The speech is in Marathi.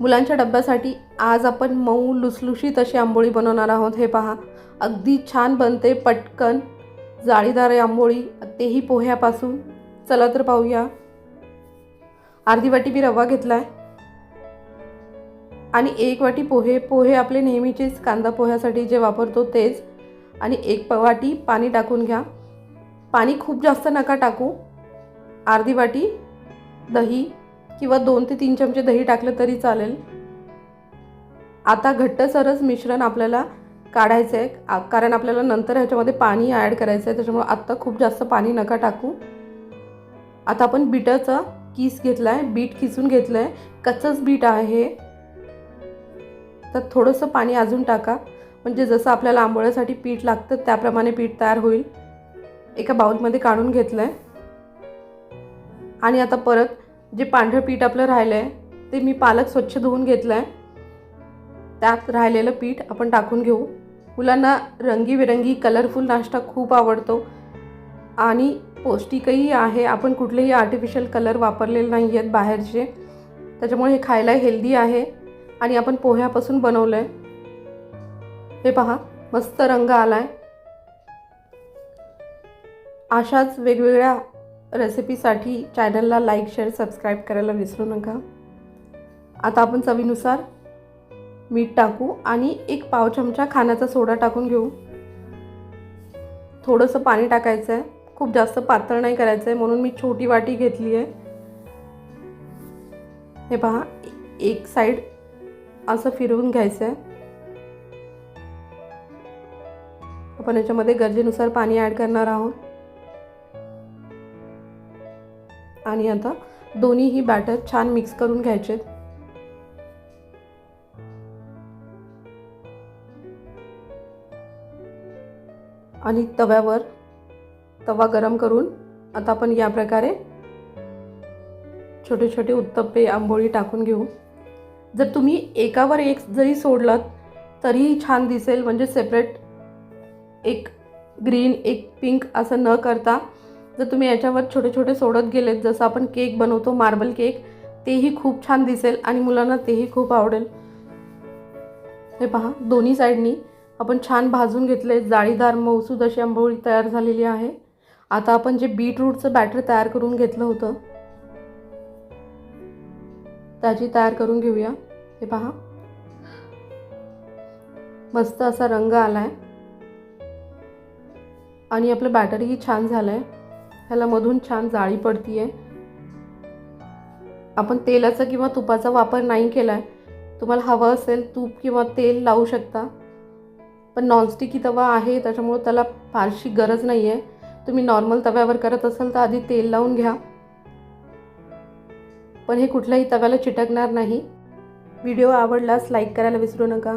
मुलांच्या डब्यासाठी आज आपण मऊ लुसलुशीत अशी आंबोळी बनवणार आहोत. हे पहा अगदी छान बनते पटकन जाळीदार आहे आंबोळी. तेही पोह्यापासून. चला तर पाहूया. अर्धी वाटी मी रवा घेतला आहे आणि एक वाटी पोहे. पोहे आपले नेहमीचेच कांदा पोह्यासाठी जे वापरतो तेच. आणि एक प- वाटी पाणी टाकून घ्या. पाणी खूप जास्त नका टाकू. अर्धी वाटी दही. किंवा दोन ते तीन चमचे दही टाकलं तरी चालेल. आता घट्टसरच मिश्रण आपल्याला काढायचं आहे कारण आपल्याला नंतर ह्याच्यामध्ये पाणी ॲड करायचं आहे त्याच्यामुळे आत्ता खूप जास्त पाणी नका टाकू. आता आपण बिटाचा किस घेतला आहे बीट किसून घेतलं आहे कच्चंच बीट आहे. तर थोडंसं पाणी अजून टाका. म्हणजे जसं आपल्याला आंबोळ्यासाठी पीठ लागतं त्याप्रमाणे पीठ तयार होईल. एका बाऊलमध्ये काढून घेतलं आहे आणि आता परत जे पांढरं पीठ आपलं राहिलं आहे ते मी पालक स्वच्छ धुवून घेतलं आहे त्यात राहिलेलं पीठ आपण टाकून घेऊ. मुलांना रंगीबेरंगी कलरफुल नाश्ता खूप आवडतो. आणि पौष्टिकही आहे. आपण कुठलेही आर्टिफिशियल कलर वापरलेले नाही आहेत बाहेरचे. त्याच्यामुळे हे खायला हेल्दी आहे. आणि आपण पोह्यापासून बनवलं आहे हे पहा मस्त रंग आला आहे अशाच वेगवेगळ्या रेसिपीसाठी चॅनलला लाईक शेअर सबस्क्राईब करायला विसरू नका. आता आपण चवीनुसार मीठ टाकू आणि एक पाव चमचा खाण्याचा सोडा टाकून घेऊ. थोडंसं पाणी टाकायचं आहे खूप जास्त पातळ नाही करायचं आहे म्हणून मी छोटी वाटी घेतली आहे. हे पहा एक साईड असं फिरवून घ्यायचं आहे आपण याच्यामध्ये गरजेनुसार पाणी ॲड करणार आहोत. आणि आता दोन्हीही बॅटर छान मिक्स करून घ्यायचे. आणि तव्यावर तवा गरम करून आता आपण या प्रकारे छोटे छोटे उत्तप्पे आंबोळी टाकून घेऊ. जर तुम्ही एकावर एक जरी सोडलात तरीही छान दिसेल. म्हणजे सेपरेट एक ग्रीन एक पिंक असं न करता जर तुम्ही याच्यावर छोटे छोटे सोडत गेलेत जसं आपण केक बनवतो मार्बल केक तेही खूप छान दिसेल आणि मुलांना तेही खूप आवडेल. हे पहा दोन्ही साईडनी आपण छान भाजून घेतले जाळीदार मौसूद अशी आंबोळी तयार झालेली आहे. आता आपण जे बीटरूटचं बॅटर तयार करून घेतलं होतं त्याची तयार करून घेऊया. हे पहा. मस्त असा रंग आला आहे आणि आपलं बॅटरही छान झालं आहे ह्याला मधून छान जाळी पडती आहे आपण तेलाचा किंवा तुपाचा वापर नाही केला आहे तुम्हाला हवं असेल तूप किंवा तेल लावू शकता. पण नॉनस्टिकी तवा आहे त्याच्यामुळं त्याला फारशी गरज नाही आहे तुम्ही नॉर्मल तव्यावर करत असाल तर आधी तेल लावून घ्या. पण हे कुठल्याही तव्याला चिटकणार नाही. व्हिडिओ आवडल्यास लाईक करायला विसरू नका.